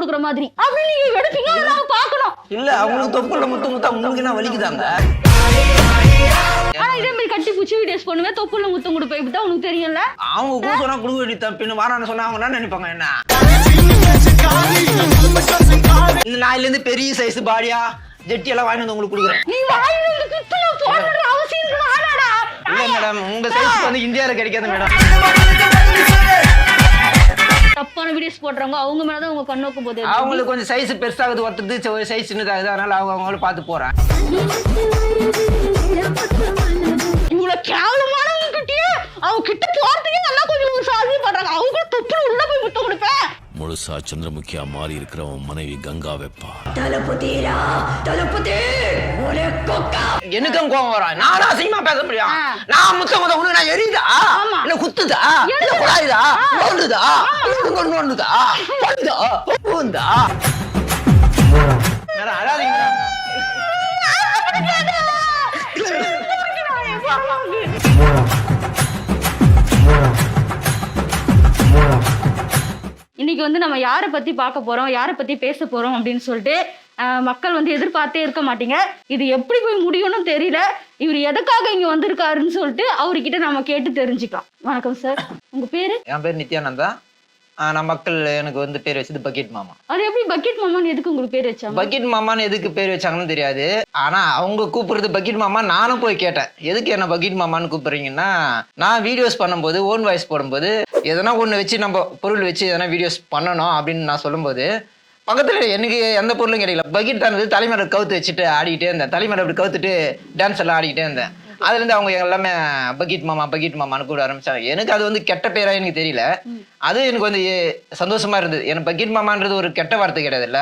கொடுக்குற மாதிரி. அப்படி நீங்க எடுப்பீங்க அதை நாங்க பார்க்கணும். இல்ல அவங்களுக்கு தொப்புல முத்து முத்தா உங்களுக்கு என்ன வலிக்குதாங்க? ஆனா இதே மாதிரி கட்டி பூச்சி வீடியோஸ் பண்ணுவேன். தொப்புல முத்தம் கொடுப்பேன். இப்படிதான் உனக்கு தெரியல அவங்க கூட சொன்னா கொடுக்க வேண்டிய பின்ன வாரான்னு சொன்னா அவங்க என்ன நினைப்பாங்க என்ன? இந்த நாயில இருந்து பெரிய சைஸ் பாடியா? ஜெட்டி எல்லாம் வாங்கி வந்து உங்களுக்கு கொடுக்குறேன். நீ குத்துல போடுற அவசியம் இல்ல மேடம் உங்க சைஸ் வந்து இந்தியால கிடைக்காது மேடம் தப்பான வீடியோஸ் போடுறவங்க அவங்க மேலதான் உங்க கண்ணோக்கும் போது அவங்களுக்கு கொஞ்சம் சைஸ் பெருசாகுது ஒருத்தது சைஸ் சின்னதாகுது அதனால அவங்க அவங்கள பார்த்து போறேன் இவ்வளவு கேவலமானவங்க கிட்டயே அவங்க கிட்ட போறதுக்கே நல்லா கொஞ்சம் ஒரு சாதி பண்றாங்க. அவங்க தொப்புல உள்ள போய் முத்தம் கொடுப்பேன். முழுசா சந்திரமுகியா மாறி இருக்கிறவன் மனைவி கங்கா வெப்பா. எனக்கும் கோவம் வரும் நான் அசிங்கமா பேச முடியும். நான் முத்த முத உனக்கு நான் எரியுதா. இல்ல குத்துதா? இல்ல குழாயுதா? நோண்டுதா? நோண்டு நோண்டுதா? படுதா? பூந்தா அழாதீங்க இன்னைக்கு வந்து நம்ம யாரை பத்தி பார்க்க போறோம்? யாரை பத்தி பேச போறோம் அப்படின்னு சொல்லிட்டு அஹ், மக்கள் வந்து எதிர்பார்த்தே இருக்க மாட்டீங்க. இது எப்படி போய் முடியும்னு தெரியல. இவர் எதுக்காக இங்க வந்திருக்காருன்னு சொல்லிட்டு அவர்கிட்ட நம்ம கேட்டு தெரிஞ்சுக்கலாம். வணக்கம் சார். உங்க பேரு? என் பேர் நித்யானந்தா. நான் மக்கள் எனக்கு வந்து பேர் வச்சது பக்கெட் மாமா. அது எப்படி பக்கெட் மாமான்னு எதுக்கு உங்களுக்கு பேர் வச்சாங்க? பக்கெட் மாமான்னு எதுக்கு பேர் வச்சாங்கன்னு தெரியாது. ஆனா அவங்க கூப்பிடுறது பக்கெட் மாமா நானும் போய் கேட்டேன். எதுக்கு என்ன பக்கெட் மாமான்னு கூப்பிடுறீங்கன்னா நான் வீடியோஸ் பண்ணும்போது ஓன் வாய்ஸ் போடும்போது எதனா ஒன்று வச்சு நம்ம பொருள் வச்சு எதனா வீடியோஸ் பண்ணணும் அப்படின்னு நான் சொல்லும்போது பக்கத்துல எனக்கு எந்த பொருளும் கிடைக்கல. பக்கெட் தான் இருந்தது தலைமையில கவுத்து வச்சுட்டு ஆடிக்கிட்டே இருந்தேன். தலைமையில அப்படி கவுத்துட்டு டான்ஸ் எல்லாம் ஆடிக்கிட்டே இருந்தேன். அதுலேருந்து அவங்க எல்லாமே பக்கெட் மாமா பக்கெட் மாமான்னு கூப்பிட ஆரம்பிச்சாங்க. எனக்கு அது வந்து கெட்ட பேரா எனக்கு தெரியல. அது எனக்கு வந்து சந்தோஷமா இருந்தது. எனக்கு பக்கெட் மாமான்றது ஒரு கெட்ட வார்த்தை கிடையாதுல்ல?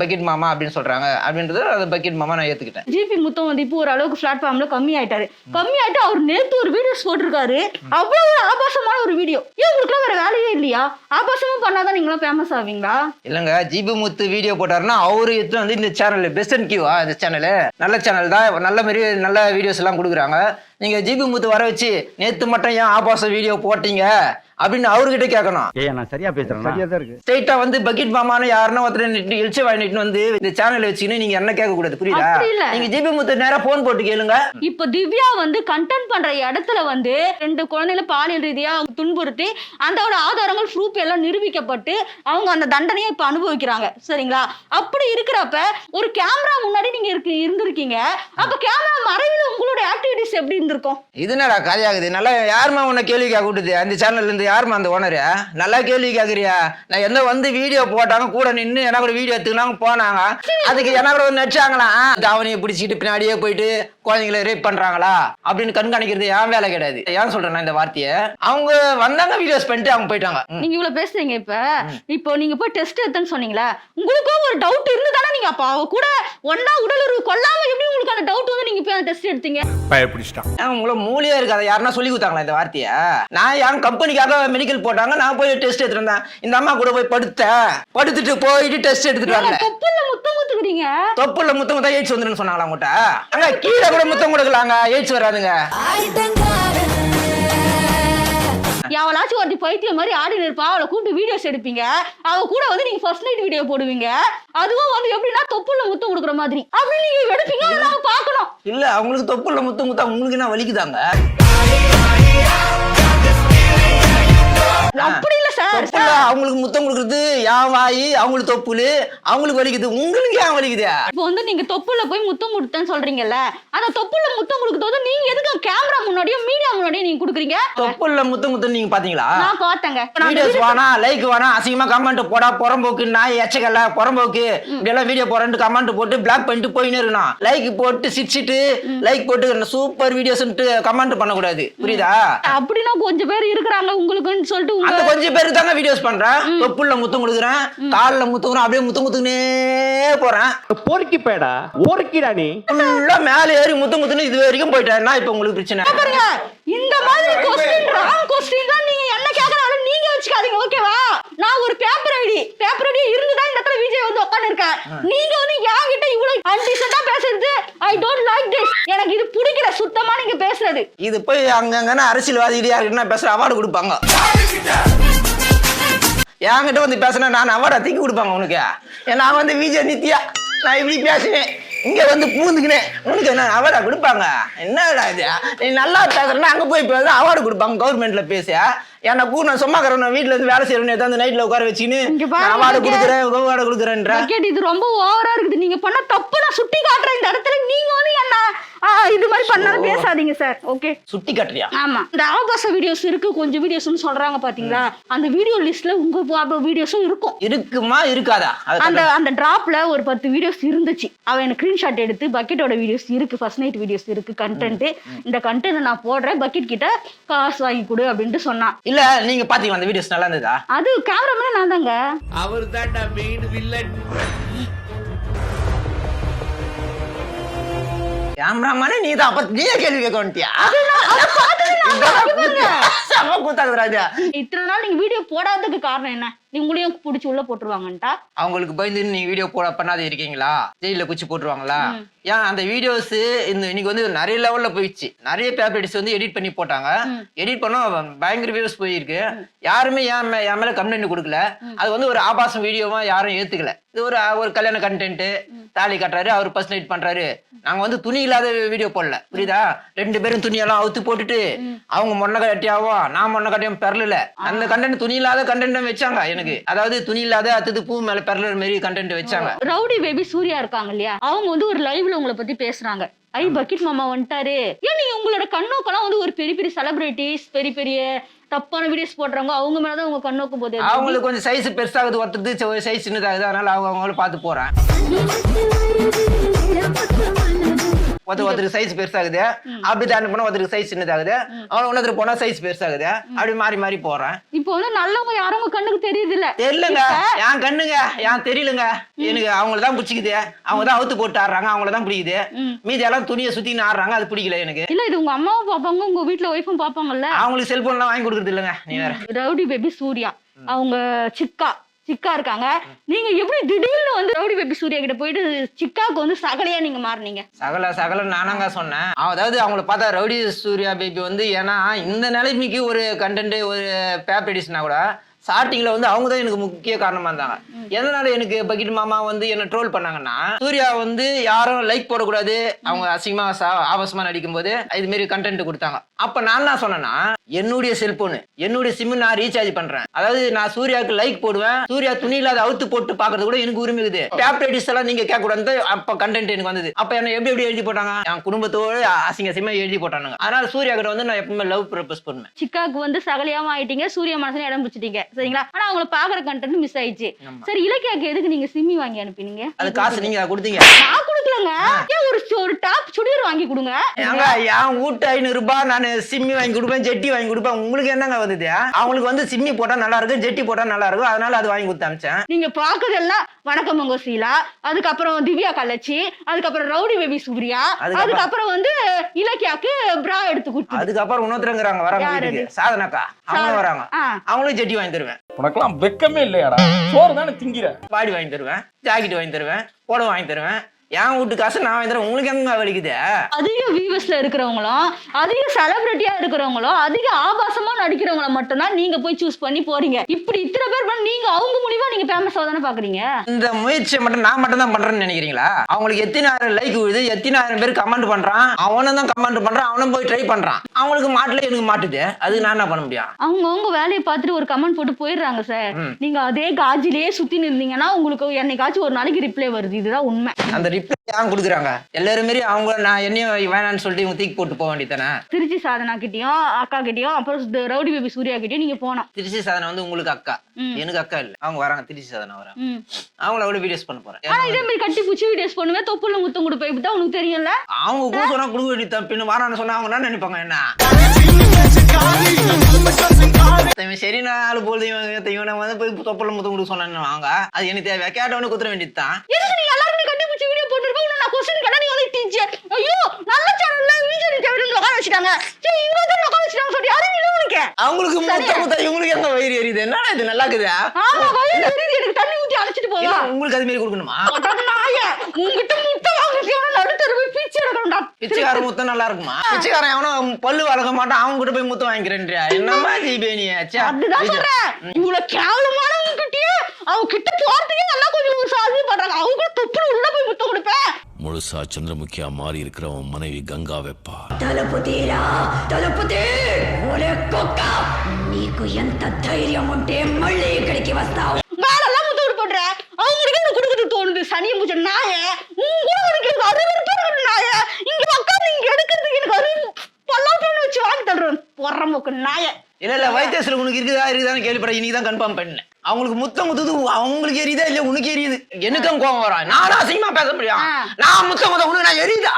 பக்கெட் மாமா அப்படின்னு சொல்றாங்க. அப்படின்றது அது பக்கெட் மாமா நான் ஏத்துக்கிட்டேன். ஜிபி முத்தம் வந்து இப்போ ஓரளவுக்கு பிளாட்ஃபார்ம்ல கம்மி ஆயிட்டாரு கம்மி ஆயிட்டு அவர் நேத்து ஒரு வீடியோஸ் போட்டிருக்காரு. அவ்வளவு ஆபாசமான ஒரு வீடியோ ஏன் உங்களுக்கு வேற வேலையே இல்லையா? ஆபாசமா பண்ணாதான் நீங்களும் ஃபேமஸ் ஆவீங்களா? இல்லைங்க ஜிபு முத்து வீடியோ போட்டாருன்னா அவரு எடுத்து வந்து இந்த சேனல் பெஸ்ட் அண்ட் கியூவா இந்த சேனலு நல்ல சேனல் தான். நல்ல மாதிரி நல்ல வீடியோஸ் எல்லாம் கொடுக்குறாங்க. நீங்கள் ஜிபி முத்து வர வச்சு நேற்று மட்டும் ஏன் ஆபாச வீடியோ போட்டீங்க? அப்படின்னு அவர்கிட்ட கேட்கணும் ஏய் நான் சரியா பேசுறேன்? சரியா தான் இருக்கு. ஸ்ட்ரைட்டா வந்து பக்கெட் மாமான்னு யாருன்னா ஒருத்தர் நிட்டு எழுச்சி வாங்கிட்டு வந்து இந்த சேனல் வச்சுக்கின்னு நீங்க என்ன கேட்க கூடாது புரியுதா? அப்படி இல்ல. நீங்க ஜிபி முத்து நேரா போன் போட்டு கேளுங்க. இப்போ திவ்யா வந்து கண்டென்ட் பண்ற இடத்துல வந்து ரெண்டு குழந்தைகளை பாலியல் ரீதியா அவங்க துன்புறுத்தி அதோட ஆதாரங்கள் ப்ரூஃப் எல்லாம் நிரூபிக்கப்பட்டு அவங்க அந்த தண்டனையை இப்ப அனுபவிக்கிறாங்க. சரிங்களா? அப்படி இருக்கிறப்ப ஒரு கேமரா முன்னாடி நீங்க இருக்கு இருந்திருக்கீங்க. அப்ப கேமரா மறைவில் உங்களோட ஆக்டிவிட்டிஸ் எப்படி இருந்திருக்கும்? இது என்னடா கதையாகுது நல்லா யாருமா உன்னை கேள்வி கேட்க விட்டுது? அந்த சேனல்ல இருந்து யாருமா அந்த ஓனரு நல்லா கேள்வி கேட்குறியா நான் எந்த வந்து வீடியோ போட்டாங்க கூட நின்று எனக்கு ஒரு வீடியோ எடுத்துக்கினாங்க போனாங்க. அதுக்கு எனக்கு கூட நடிச்சாங்களாம். தாவணியை பிடிச்சிட்டு பின்னாடியே போயிட்டு குழந்தைங்களை ரேப் பண்றாங்களா? அப்படின்னு கண்காணிக்கிறது என் வேலை கிடையாது. ஏன் சொல்றேன் இந்த வார்த்தையை. அவங்க வந்தாங்க வீடியோஸ் பண்ணிட்டு அவங்க போயிட்டாங்க. நீங்க இவ்வளவு பேசுறீங்க இப்ப. இப்போ நீங்க போய் டெஸ்ட் எடுத்தேன்னு சொன்னீங்களே உங்களுக்கும் ஒரு டவுட் இருந்து தானே நீங்க அப்ப? அவ கூட ஒன்னா உடலுறவு கொல்லாம எப்படி உங்களுக்கு அந்த டவுட் வந்து நீங்க போய் அந்த டெஸ்ட் எடுத்தீங்க? பயப்பிடிச்சிட்டான். ஏன் உங்களை மூலியா இருக்காத. யாருன்னா சொல்லி கொடுத்தாங்களா இந்த வார்த்தையை? நான் என் கம்பெனிக்காக மெடிக்கல் போட்டாங்க. நான் போய் டெஸ்ட் எடுத்துட்டு இருந்தேன் இந்த அம்மா கூட போய் படுத்தேன். படுத்துட்டு போயிட்டு டெஸ்ட் எடுத்துட்டு வரல. முத்துக்கிறீங்க தொப்புல முத்தம் முத்தம் எய்ட்ஸ் வந்துருன்னு சொன்னாங்களா உங்கள்கிட்ட அங்க கீழே கூட முத்தம் கொடுக்கலாங்க எய்ட்ஸ் வராதுங்க. எவளாச்சும் ஒருத்தி பைத்தியம் மாதிரி ஆடி இருப்பா அவளை கூப்பிட்டு வீடியோஸ் எடுப்பீங்க. அவ கூட வந்து நீங்க ஃபர்ஸ்ட் நைட் வீடியோ போடுவீங்க. அதுவும் வந்து எப்படின்னா தொப்புல முத்தம் கொடுக்குற மாதிரி. அப்படி நீங்க எடுப்பீங்க அதை நாங்க பார்க்கணும். இல்ல அவங்களுக்கு தொப்புல முத்தம் முத்தம் உங்களுக்கு என்ன வலிக்குதாங்க? அப்படி இல்ல சார். அவங்களுக்கு முத்தம் கொடுக்குறது என் வாய் அவங்களுக்கு தொப்புல அவங்களுக்கு வலிக்குது. உங்களுக்கு ஏன் வலிக்குது? இப்போ வந்து நீங்க தொப்புல போய் முத்தம் கொடுத்தேன்னு சொல்றீங்கல்ல அந்த தொப்புல முத்தம் கொடுக்கறது நீங்க எதுக்கு கேமரா முன்னாடியும் மீடியா முன்னாடியும் நீங்க கொடுக்குறீங்க? தொப்புல முத்தம் முத்தம் நீங்க பாத்தீங்களா? நான் பார்த்தேங்க. நான் வீடியோஸ் வேணா லைக் வேணா அசிங்கமா கமெண்ட் போடா புறம்போக்கு நாய் எச்சக்கல்ல புறம்போக்கு இப்படி எல்லாம் வீடியோ போறேன்ட்டு கமெண்ட் போட்டு பிளாக் பண்ணிட்டு போயினே இருக்கணும். லைக் போட்டு சிரிச்சிட்டு லைக் போட்டு சூப்பர் வீடியோஸ்ன்ட்டு கமெண்ட் பண்ணக்கூடாது. புரியுதா? அப்படின்னா கொஞ்சம் பேர் இருக்கிறாங்க உங்களுக்குன்னு சொல்லிட்டு அந்த கொஞ்சம் பேருக்கு தாங்க வீடியோஸ் பண்றேன் தொப்புள்ள முத்தம் கொடுக்குறேன் காலில் முத்தம் கொடுக்குறேன் அப்படியே முத்தம் குத்துக்கினே போறேன். பொறுக்கி பேடா ஓர்க்கிடா நீ. ஃபுல்லா மேலே ஏறி முத்தம் குத்துன்னு இது வரைக்கும் போயிட்டேன். நான் இப்போ உங்களுக்கு பிரச்சனை? பாருங்க இந்த மாதிரி கொஸ்டின் ராங் கொஸ்டின் தான் நீங்க என்ன கேக்குறாலும் நீங்க வச்சுக்காதீங்க ஓகேவா நான் ஒரு பேப்பர் ஐடி. பேப்பர் ஐடி இருந்து தான் இந்த இடத்துல விஜய் வந்து உட்கார்ந்து இருக்கேன் நீங்க வந்து என்கிட்ட இவ்வளவு அன்டிசென்ட்டா பேசுறது? ஐ டோன்ட் லைக் திஸ் எனக்கு இது பிடிக்கல. சுத்தமா நீங்க பேசுறது. இது போய் அங்கங்கன்னா அரசியல்வாதி யாருக்குன்னா பேசுற அவார்டு கொடுப்பாங்க. என்கிட்ட வந்து பேசினா நான் அவார்டா தூக்கி கொடுப்பாங்க உனக்கு. நான் வந்து விஜய் நித்யா. நான் இப்படி பேசுவேன் இங்க வந்து பூந்துக்கினேன் உனக்கு என்ன அவார்டா கொடுப்பாங்க? என்னடா இது? நீ நல்லா பேசுறேன்னா அங்க போய் பேச. அவார்டு கொடுப்பாங்க கவர்மெண்ட்ல பேச. என்ன கூட நான் சும்மா இருக்கிறேன் வீட்டுல இருந்து வேலை செய்யறேன் ஏதாவது நைட்ல உட்கார பாருங்க, அவார்டு. கொடுக்குறேன் அவார்டு கொடுக்குறேன்ற. இது ரொம்ப ஓவரா இருக்குது. நீங்க பண்ண தப்பு நான் சுட்டி காட்டுறேன். இந்த இடத்துல நீங்க வந்து என்ன இது மாதிரி பண்ணாலும் பேசாதீங்க சார். ஓகே சுட்டி காட்டுறியா? ஆமா. இந்த ஆபாச வீடியோஸ் இருக்கு கொஞ்சம் வீடியோஸ்னு சொல்றாங்க பாத்தீங்களா? அந்த வீடியோ லிஸ்ட்ல உங்க வீடியோஸும் இருக்கும். இருக்குமா இருக்காதா? அந்த அந்த டிராப்ல ஒரு பத்து வீடியோஸ் இருந்துச்சு. அவன் எனக்கு ஸ்கிரீன்ஷாட் எடுத்து பக்கெட்டோட வீடியோஸ் இருக்கு ஃபர்ஸ்ட் நைட் வீடியோஸ் இருக்கு கண்டென்ட் இந்த கண்டென்ட் நான் போடுறேன் பக்கெட் கிட்ட காசு வாங்கி கொடு அப்படின்ட்டு சொன்னான் இல்ல நீங்க பாத்தீங்களா அந்த வீடியோஸ் நல்லா இருந்ததா? அது கேமராமேன் நான் தாங்க அவர் தான்டா மெயின் வில்லன் கேமராமேனே நீ தான் அப்ப நீயே கேள்வி கேட்க வந்துட்டியா. இத்தனை நாள் நீங்க வீடியோ போடாததுக்கு காரணம் என்ன நீ உங்களையும் பிடிச்சி உள்ள போட்டுருவாங்கன்ட்டா? அவங்களுக்கு பயந்து நீங்க வீடியோ போட பண்ணாத இருக்கீங்களா? ஜெயில குச்சி போட்டுருவாங்களா? ஏன் அந்த வீடியோஸ் இந்த இன்னைக்கு வந்து நிறைய லெவல்ல போயிடுச்சு. நிறைய பேப்பர்ஸ் வந்து எடிட் பண்ணி போட்டாங்க. எடிட் பண்ண பயங்கர வியூஸ் போயிருக்கு. யாருமே என் என் மேல கம்ப்ளைண்ட் கொடுக்கல. அது வந்து ஒரு ஆபாசம் வீடியோவா யாரும் ஏத்துக்கல. இது ஒரு ஒரு கல்யாண கண்டென்ட் தாலி கட்டுறாரு அவர் ஃபர்ஸ்ட் நைட் பண்றாரு. நாங்க வந்து துணி இல்லாத வீடியோ போடல. புரியுதா? ரெண்டு பேரும் துணியெல்லாம் அவுத்து போட்டுட்டு அவங்க மொன்ன கட்டியாவும் நான் மொன்ன கட்டியாவும் பெறல. அந்த கண்டென்ட் துணி இல்லாத கண்டென்ட் வச்சாங்க. எனக்கு அதாவது துணி இல்லாத அத்தது பூ மேல பெறல மாரி கண்டென்ட் வச்சாங்க. ரவுடி பேபி சூர்யா இருக்காங்க இல்லையா? அவங்க வந்து ஒரு லைவ்ல உங்களை பத்தி பேசுறாங்க. ஐ பக்கெட் மாமா வந்துட்டாரு. ஏன் நீங்க உங்களோட கண்ணோக்கெல்லாம் வந்து ஒரு பெரிய பெரிய செலிபிரிட்டிஸ் பெரிய பெரிய தப்பான வீடியோஸ் போடுறவங்க அவங்க மேலதான் உங்க கண்ணோக்கு போகுது? அவங்களுக்கு கொஞ்சம் சைஸ் பெருசாகுது ஒருத்தது சைஸ் சின்னதாகுது அதனால அவங்க அவங்கள பார்த்து போறேன். ஒருத்தர் ஒருத்தருக்கு சைஸ் பெருசாகுது. அப்படி தாண்டி போனா ஒருத்தருக்கு சைஸ் சின்னதாகுது. அவன் ஒன்னத்துல போனா சைஸ் பெருசாகுது. அப்படி மாறி மாறி போறேன். இப்போ வந்து நல்லவங்க யாரும் உங்க கண்ணுக்கு தெரியுது இல்ல தெரியலங்க என் கண்ணுங்க. என் தெரியலங்க. எனக்கு அவங்கள தான் பிடிச்சிக்குது. அவங்க தான் அவுத்து போட்டு ஆடுறாங்க. அவங்கள தான் பிடிக்குது. மீதி எல்லாம் துணியை சுத்தின்னு ஆடுறாங்க. அது பிடிக்கல எனக்கு. இல்ல இது உங்க அம்மாவும் பாப்பாங்க. உங்க வீட்ல ஒய்ஃபும் பாப்பாங்கல்ல? அவங்களுக்கு செல்போன்லாம் வாங்கி கொடுக்குறது இல்லைங்க நீ வேற. Rowdy baby Surya. அவங்க சிக்கா. சிக்கா இருக்காங்க. நீங்க எப்படி திடீர்னு வந்து ரவுடி பேபி சூர்யா கிட்ட போயிட்டு சிக்காக்கு வந்து சகலையா நீங்க மாறுனீங்க? சகல சகல நானாங்க சொன்னேன். அதாவது அவங்கள பார்த்தா ரவுடி சூர்யா பேபி வந்து ஏன்னா இந்த நிலைமைக்கு ஒரு கண்டென்ட் ஒரு பேப்பர் எடிஷனா கூட ஸ்டார்டிங்ல வந்து அவங்க தான் எனக்கு முக்கிய காரணமா இருந்தாங்க. எதனால எனக்கு பக்கெட் மாமா வந்து என்ன ட்ரோல் பண்ணாங்கன்னா சூர்யா வந்து யாரும் லைக் போடக்கூடாது. அவங்க அசிங்கமா ஆபாசமா நடிக்கும் போது இது மாதிரி கண்டென்ட் கொடுத்தாங்க. அப்ப நான் என்ன சொன்னேன்னா என்னுடைய செல்போனு என்னுடைய சிம் நான் ரீசார்ஜ் பண்றேன். அதாவது நான் சூர்யாவுக்கு லைக் போடுவேன். சூர்யா துணி இல்லாத அவுத்து போட்டு பாக்குறது கூட எனக்கு உரிமை இருக்குது. எடிஸ் எல்லாம் நீங்க கேட்க கூடாது அப்ப கண்டென்ட் எனக்கு வந்தது. அப்ப என்ன எப்படி எப்படி எழுதி போட்டாங்க? என் குடும்பத்தோடு அசிங்க அசிங்கமா எழுதி போட்டானுங்க. அதனால சூர்யா கிட்ட வந்து நான் எப்பவுமே லவ் ப்ரப்போஸ் பண்ணுவேன் சிக்காக்கு வந்து சகலையாவும் ஆயிட்டீங்க. சூர்யா மனசுல இடம் பிடிச்சிட்டீங்க. சரிங்களா? ஆனா அவங்கள பாக்குற கண்டென்ட் மிஸ் ஆயிடுச்சு. சரி இலக்கியாக்கு எதுக்கு நீங்க சிம்மி வாங்கி அனுப்பினீங்க? அது காசு நீங்க கொடுத்தீங்க. நான் கொடுக்கலங்க. ஏன் ஒரு வாங்கி கொடுங்க. ஏங்க என் வீட்டு ஐநூறு ரூபாய் நான் சிம்மி வாங்கி கொடுப்பேன் ஜெட்டி வாங்கி கொடுப்பேன். உங்களுக்கு என்னங்க வந்தது அவங்களுக்கு வந்து சிம்மி போட்டா நல்லா இருக்கும் ஜெட்டி போட்டா நல்லா இருக்கும். அதனால அது வாங்கி கொடுத்து அமிச்சேன் நீங்க பாக்குறதெல்லாம் வணக்கம் மங்கோ சீலா. அதுக்கப்புறம் திவ்யா கலச்சி அதுக்கப்புறம் ரவுடி பேபி சூர்யா அதுக்கப்புறம்? வந்து இலக்கியாக்கு பிரா எடுத்து கொடுத்து. அதுக்கப்புறம் இன்னொருத்தரங்கிறாங்க வராங்க வீட்டுக்கு. சாதனாக்கா. அவங்க வராங்க. அவங்களும் ஜெட்டி வாங்கி தருவேன். உனக்கெல்லாம் வெக்கமே இல்லையாடா. சோறு தானே திங்கிற. பாடி வாங்கி தருவேன். ஜாக்கெட் வாங்கி தருவேன். புடவை வாங்கி தருவேன். என் வீட்டு காசு நான் வாங்கி தரேன். உங்களுக்கு எங்க வலிக்குது? அதிக வியூவர்ஸ்ல இருக்கிறவங்களும் அதிக செலிபிரிட்டியா இருக்கிறவங்களும் அதிக ஆபாசமா நடிக்கிறவங்கள மட்டும்தான் நீங்க போய் சூஸ் பண்ணி போறீங்க. இப்படி இத்தனை பேர் பண்ணி நீங்க அவங்க மூலியமா நீங்க ஃபேமஸ் தானே பாக்குறீங்க? இந்த முயற்சியை மட்டும் நான் மட்டும் தான் பண்றேன்னு நினைக்கிறீங்களா? அவங்களுக்கு எத்தனாயிரம் லைக் விழுது எத்தனாயிரம் பேர் கமெண்ட் பண்றான்? அவனும் தான் கமெண்ட் பண்றான் அவனும் போய் ட்ரை பண்றான். அவங்களுக்கு மாட்டுல எனக்கு மாட்டுது. அதுக்கு நான் என்ன பண்ண முடியும்? அவங்க அவங்க வேலையை பார்த்துட்டு ஒரு கமெண்ட் போட்டு போயிடுறாங்க சார். நீங்க அதே காஜிலேயே சுத்தி நின்றீங்கன்னா உங்களுக்கு என்னைக்காச்சும் ஒரு நாளைக்கு ரிப்ளை வருது. இதுதான் உண்மை. அந்த ரிப்ளை ஏன் கொடுக்குறாங்க. எல்லாரும் மாரி அவங்க நான் என்னையும் வேணான்னு சொல்லிட்டு இவங்க தூக்கி போட்டு போக வேண்டியதானே திருச்சி சாதனா கிட்டயும் அக்கா கிட்டயும் அப்புறம் இந்த ரவுடி பேபி சூர்யா கிட்டயும் நீங்க போனோம் திருச்சி சாதனை வந்து உங்களுக்கு அக்கா. எனக்கு அக்கா இல்ல. அவங்க வராங்க திருச்சி சாதனை வராங்க. அவங்கள அவ்வளவு வீடியோஸ் பண்ண போறேன். ஆனா இதே மாதிரி கட்டி பூச்சி வீடியோஸ் பண்ணுவேன் தொப்புல முத்தம் கொடுப்பேன். இப்பதான் உனக்கு தெரியல அவங்க கூட சொன்னா கொடுக்க வேண்டியது பின்ன வாரான்னு சொன்னா அவங்க என்ன நினைப்பாங்க என்ன? சரி நாலு போல் இவன் வந்து போய் தொப்பல முத்தம் கொடுக்க சொன்னான்னு வாங்க? அது எனக்கு தேவை கேட்டவனு குத்துற வேண்டியது கொஸ்டின் கேட்டா நீ வந்து டீச்சர். ஐயோ நல்ல சேனல்ல வீடியோ தேவைன்னு உட்கார வச்சுட்டாங்க. சரி இவங்க தான் உட்கார வச்சுட்டாங்க சொல்லி யாரும் நீ உனக்கு அவங்களுக்கு முத்த முத்த இவங்களுக்கு எங்க வயிறு எரியுது? என்னடா இது நல்லா இருக்குது? ஆமா வயிறு எரியுது, எனக்கு தண்ணி ஊத்தி அழைச்சிட்டு போவா உங்களுக்கு அது மாதிரி கொடுக்கணுமா? நாய உங்ககிட்ட முட்டை வாங்கிட்டு நடுத்தர போய் பீச்சு எடுக்கணும்டா பிச்சைக்காரன் முத்தம் நல்லா இருக்குமா? பிச்சைக்காரன் பல்லு வளர்க்க மாட்டான் அவங்க கிட்ட போய் முத்தம் வாங்கிக்கிறேன்றியா? என்னம்மா ஜிபே நீ ச்சே. அதுதான் சொல்றேன். இவ்வளவு கேவலமான உங்க அவங்க கிட்ட போறதுக்கே நல்லா கொஞ்சம் ஒரு சாதி பண்றாங்க அவங்க கூட தொப்புல உள்ள போய் முத்தம் கொடுப்பேன் முழுசா சந்திரமுகியா மாறி இருக்கிறவன் மனைவி கங்கா வெப்பா తలుపుతీరా తలుపుతీ ఒరే కుక్క నీకు ఎంత ధైర్యం ఉంటే మళ్ళీ ఇక్కడికి వస్తావు வேறெல்லாம் முத்தம் கொடுப்பன்ற அவங்களுக்கு எனக்கு கொடுக்குறது தோணுது சனியை முடிச்ச நாய உன் கூட உனக்கு எனக்கு அறுவறுப்பா இருக்கு நாய இங்க உட்காந்து இங்க எடுக்கிறதுக்கு எனக்கு அரு பல்லாட்டம்னு வச்சு வாங்கி தள்ளுறேன் பொற மூக்கு நாய இல்ல இல்ல வைத்தியத்துல உனக்கு இருக்குதா இருக்குதான்னு கேள்விப்பட இன்னைக்கு தான் கன்ஃபார்ம் பண்ணேன் அவங்களுக்கு முத்தம் முத்தது அவங்களுக்கு எரியுதா இல்ல உனக்கு எரியுது. எனக்கும் கோவம் வரும். நான் அசிங்கமா பேச முடியும். நான் முத்தம் முத்தம் உனக்கு நான் எரியுதா.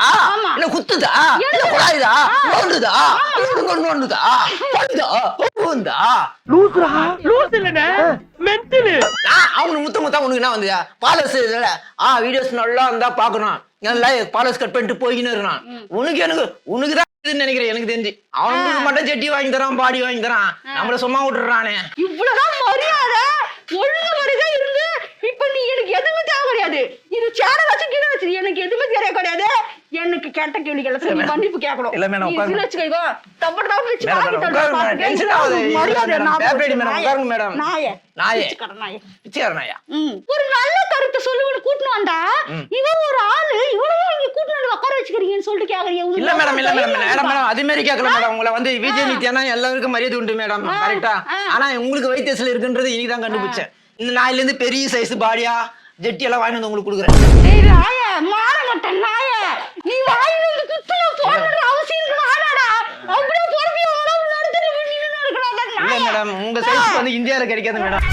இல்ல குத்துதா? இல்ல குழாயுதா? நோண்டுதா? நோண்டு நோண்டுதா? படுதா? பூந்தா நான் அவனுக்கு முத்தம் முத்தம் உனக்கு என்ன வந்தியா பாலஸ் இல்ல. ஆ வீடியோஸ் நல்லா இருந்தா பாக்கணும் நல்லா பாலஸ் கட் பண்ணிட்டு போய்கின்னு இருக்கான் உனக்கு எனக்கு உனக்கு தான் இதுன்னு நினைக்கிறேன் எனக்கு தெரிஞ்சு. அவனுக்கு மட்டும் செட்டி வாங்கி தரான் பாடி வாங்கி தரான். நம்மள சும்மா விட்டுறானே. இவ்வளவுதான் மரியாதை. ஒழுங்கு மரியாதை இருந்து இப்ப நீ எனக்கு எதுவுமே தேவை கிடையாது. இது சேனல் வச்சு கீழே வச்சு எனக்கு எதுவுமே தெரிய கிடையாது. எனக்கு கேட்ட கேள்விகள் எல்லாம் நீ மன்னிப்பு கேட்கணும். இல்ல மேடம், உட்காருங்க. இதுல வச்சுக்கோ தப்பு தப்பு வச்சு. உட்காருங்க. டென்ஷன் ஆகுது. இல்ல, மரியாதை மேடம், நான் பேப்பேடி மேடம், நாயே. உட்காருங்க மேடம். நாயே. நாயே. பிச்சைக்கார நாயே. ஒரு நல்ல கருத்தை சொல்லுவனு கூட்டினு வந்தா இவன் ஒரு ஆளு இவளையும் இங்க கூட்டினு உட்கார வச்சுக்கிறீங்கன்னு சொல்லிட்டு கேக்குறீங்க. இல்ல மேடம் இல்ல மேடம் மேடம்? மேடம் அது மாதிரி கேட்கல மேடம் உங்களை வந்து விஜய் நித்யானா எல்லாருக்கும் மரியாதை உண்டு மேடம் கரெக்டா ஆனா உங்களுக்கு வைத்தியசில இருக்குன்றது இன்னைக்கு தான் கண்டுபிடிச்சேன். இந்த நாயில இருந்து பெரிய சைஸ் பாடியா? ஜெட்டி எல்லாம் வாங்கி வந்து உங்களுக்கு கொடுக்குறேன். டேய் நாயே, மாற மாட்டேன் நாயே. நீ வாயில இருந்து குத்துன போடணுன்ற அவசியம் இருக்கு ஆனாடா. அப்படியே பொறுமையா உடம்பு நடுத்தர நின்னு இருக்கணும் அந்த இல்ல நாயே. மேடம் உங்க சைஸ் வந்து இந்தியால கிடைக்காது மேடம்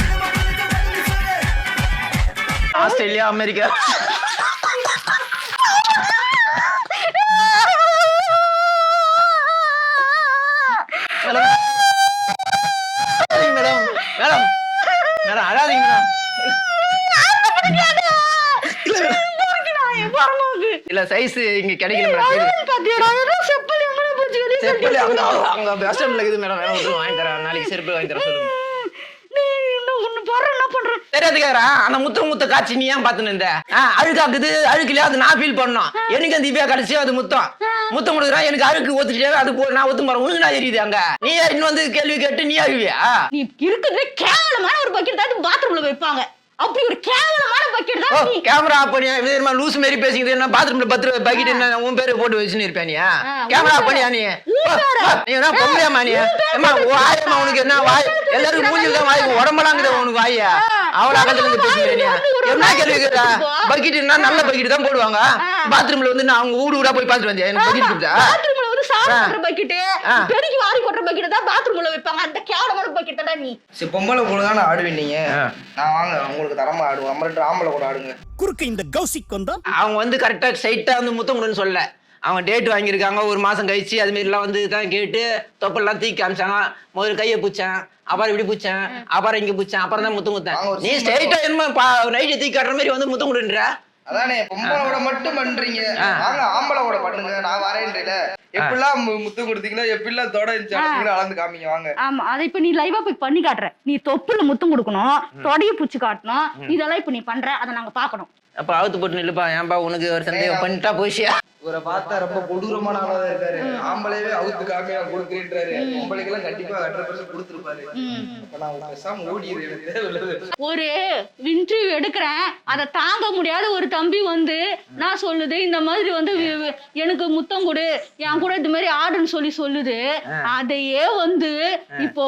ஆஸ்திரேலியா அமெரிக்கா. இல்ல சைஸ் இங்க கிடைக்கல அங்க பஸ் இருக்குது மேடம். வேணா வாங்கி தரேன். நாளைக்கு செருப்பு வாங்கி தரேன் சொல்லுங்க. அந்த முத்த முத்த காட்சி நீ ஏன் பாத்துன்னு இருந்த? அழுக்காக்குது அழுக்குலையா அது நான் ஃபீல் பண்ணோம். எனக்கு அந்த திவ்யா கடைசி அது முத்தம். முத்தம் கொடுக்குறான் எனக்கு அழுக்கு ஒத்துட்டே அது போ நான் ஒத்து உனக்கு நான் எரியுது அங்க? நீ இன்னும் வந்து கேள்வி கேட்டு நீ அழுவியா? நீ இருக்கிறதுலே கேவலமான ஒரு பக்கெட் தான் பாத்ரூம்ல வைப்பாங்க. அப்படி ஒரு கேவலமான பக்கெட் தான் நீ? கேமரா ஆஃப் பண்ணியா? இது என்ன லூஸ் மாதிரி பேசிக்கிது என்ன பாத்ரூம்ல பத்து பக்கெட் என்ன உன் பேரு போட்டு வச்சுன்னு இருப்பியா நீ கேமரா ஆஃப் பண்ணியா நீ? நீ என்ன பொம்பளையாமா நீ? போட்டு வாயம்மா உனக்கு என்ன வாய்? எல்லாரும் மூஞ்சில் தான் வாய் உடம்பெல்லாம் இருக்குது உனக்கு வாயா. அவள அகத்துல இருந்து பேசுகிறேன் நீ என்ன கேள்வி பக்கெட் என்ன நல்ல பக்கெட் தான் போடுவாங்க. பாத்ரூம்ல வந்து நான் அவங்க வீடு வீடா போய் பார்த்துட்டு வந்தேன். எனக்கு பக்கெட் கொடுத்தா. கொட்டுற பக்கெட். பெருக்கி வாரி கொட்டுற பக்கெட் தான் பாத்ரூம்ல வைப்பாங்க. அந்த கேவலமான பக்கெட் தான் நீ. சரி பொம்பளை கூட தானே ஆடுவீங்க நீங்க. நான் வாங்க உங்களுக்கு தரமா ஆடுவோம் நம்ம ரெண்டு ஆம்பளை கூட ஆடுங்க. குறுக்க இந்த கௌசிக் வந்தா அவங்க வந்து கரெக்டா ஸ்ட்ரைட்டா வந்து முத்தம் கொடுன்னு சொல்லல. அவங்க டேட் வாங்கியிருக்காங்க ஒரு மாசம் கழிச்சு அது மாதிரி எல்லாம் வந்து தான் கேட்டு தொப்பெல்லாம் தூக்கி காமிச்சாங்க முதல்ல கையை பூச்சேன் அப்புறம் இப்படி பூச்சேன் அப்புறம் இங்க பூச்சேன் அப்புறம் தான் முத்தம் குத்தேன் நீ ஸ்ட்ரைட்டா என்ன நைட்டு தூக்கி காட்டுற மாதிரி வந்து முத்தம் கொடுன்ற? அதானே பொம்பளை கூட மட்டும் பண்றீங்க. வாங்க ஆம்பளை கூட பண்ணுங்க. நான் வரேன்றீல. எப்படிலாம் முத்தம் கொடுத்தீங்களோ எப்படிலாம் தொட அளந்து காமிங்க வாங்க. ஆமா அதை இப்ப நீ லைவா போய் பண்ணி காட்டுற. நீ தொப்புல முத்தம் கொடுக்கணும் தொடைய பூச்சி காட்டணும் இதெல்லாம் இப்ப நீ பண்ற அதை நாங்க பாக்கணும். அப்ப அவுத்து போட்டு நில்லுப்பா. ஏன்பா உனக்கு ஒரு சந்தேகம். பண்ணிட்டா போயிச்சியா இவரை பார்த்தா ரொம்ப கொடூரமான ஆளா தான் இருக்காரு. ஆம்பளையவே அவுத்து காமியா கொடுக்குறேன்றாரு. பொம்பளைக்கெல்லாம் கண்டிப்பா ஹண்ட்ரட் பர்சன்ட் கொடுத்துருப்பாரு. அப்ப நான் பேசாம ஓடிடுறேன் ஒரு இன்டர்வியூ எடுக்கிறேன். அதை தாங்க முடியாத ஒரு தம்பி வந்து நான் சொல்லுது இந்த மாதிரி வந்து எனக்கு முத்தம் கொடு. என் கூட இந்த மாதிரி ஆடுன்னு சொல்லி சொல்லுது. அதையே வந்து இப்போ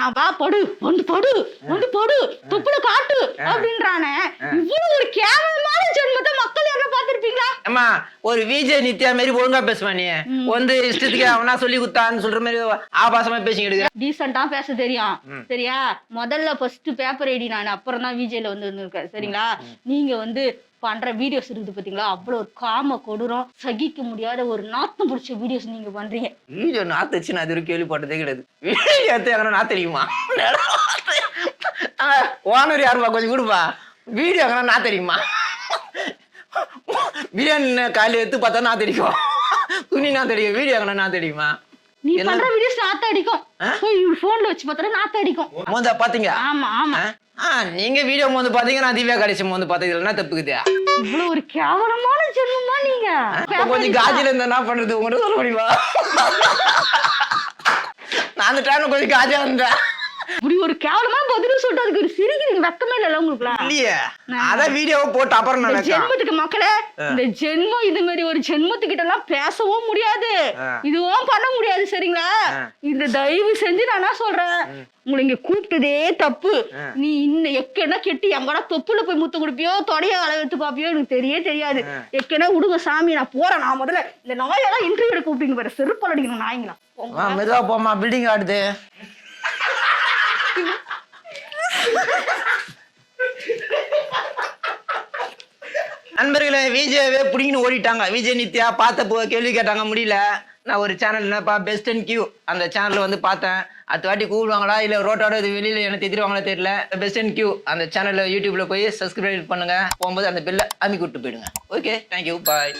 நான் வா படு வந்து படு வந்து படு தொப்புல காட்டு அப்படின்றானே. இவ்வளவு ஒரு கேவலமான ஜென்மத்தை மக்கள் யாரும் பார்த்திருப்பீங்களா? அம்மா ஒரு விஜய் நித்யா மாதிரி ஒழுங்கா பேசுவா நீ? வந்து இஷ்டத்துக்கு அவனா சொல்லி குத்தான்னு சொல்ற மாதிரி ஆபாசமா பேசிக்கிட்டு இருக்கிற. டீசெண்டா பேச தெரியும். சரியா? முதல்ல ஃபர்ஸ்ட் பேப்பர் ஐடி நான் அப்புறம் தான் விஜய்ல வந்து இருந்திருக்கேன் சரிங்களா? நீங்க வந்து பண்ற வீடியோஸ் இருக்குது பாத்தீங்களா? அவ்வளவு ஒரு காம கொடூரம் சகிக்க முடியாத ஒரு நாத்தம் பிடிச்ச வீடியோஸ் நீங்க பண்றீங்க. வீடியோ நாத்து வச்சு நான் இது கேள்விப்பட்டதே கிடையாது. வீடியோ தெரியுமா ஓனர் யாருப்பா கொஞ்சம் கொடுப்பா? வீடியோ நான் தெரியுமா? பிரியாணி காலையில் எடுத்து பார்த்தா நான் தெரியும். துணி நான் தெரியும் வீடியோ நான் தெரியுமா? நீ என்ன? பண்ற வீடியோஸ் நாத்த அடிக்கும் போன்ல வச்சு பார்த்தா நாத்த அடிக்கும் மோந்தா பாத்தீங்க ஆமா ஆமா. நீங்க வீடியோ மோந்து பாத்தீங்க நான் திவ்யா கடைசி மோந்து பார்த்தது இல்லைன்னா தப்புக்குது? இவ்வளவு ஒரு கேவலமான ஜென்மமா நீங்க? கொஞ்சம் காஜில இருந்தா என்ன பண்றது? உங்கள்கிட்ட சொல்ல முடியுமா? நான் அந்த டைம்ல கொஞ்சம் காஜா இருந்தேன். இப்படி ஒரு கேவலமா பதில் சொல்லிட்டு அதுக்கு ஒரு சிரிக்கிறீங்க வெக்கமே இல்ல உங்களுக்குலாம். இல்லையே. அதான் வீடியோவை போட்டு அப்புறம் நான் ஜென்மத்துக்கு மக்களே இந்த ஜென்மம் இது மாதிரி ஒரு ஜென்மத்துக்கிட்ட எல்லாம் பேசவும் முடியாது. இதுவும் பண்ண முடியாது சரிங்களா. இந்த தயவு செஞ்சு நான் என்ன சொல்றேன்? உங்களை இங்க கூப்பிட்டதே தப்பு. நீ இன்னும் எக்கனா கெட்டி எங்கடா தொப்புல போய் முத்து கொடுப்பியோ தொடைய அளவெடுத்து பாப்பியோ எனக்கு தெரிய தெரியாது. எக்கனா விடுங்க சாமி நான் போறேன் நான் முதல்ல இந்த நாயெல்லாம் இன்டர்வியூ எடுக்க கூப்பிட்டீங்க பாரு செருப்பால் அடிக்கணும் நாய்ங்களா. மெதுவா போமா பில்டிங் ஆடுது நண்பர்களே விஜயவே பிடிங்கன்னு ஓடிட்டாங்க. விஜய் நித்யா பார்த்த போ கேள்வி கேட்டாங்க முடியல. நான் ஒரு சேனல் என்னப்பா பெஸ்ட் அண்ட் கியூ அந்த சேனலில் வந்து பார்த்தேன். அடுத்த வாட்டி கூப்பிடுவாங்களா இல்லை ரோட்டோட இது வெளியில் எனக்கு தெரியுவாங்களா தெரியல. பெஸ்ட் அண்ட் கியூ அந்த சேனலில் யூடியூப்பில் போய் சப்ஸ்கிரைப் பண்ணுங்க. போகும்போது அந்த பெல்லை அமுக்கி விட்டு போயிடுங்க. Okay thank you bye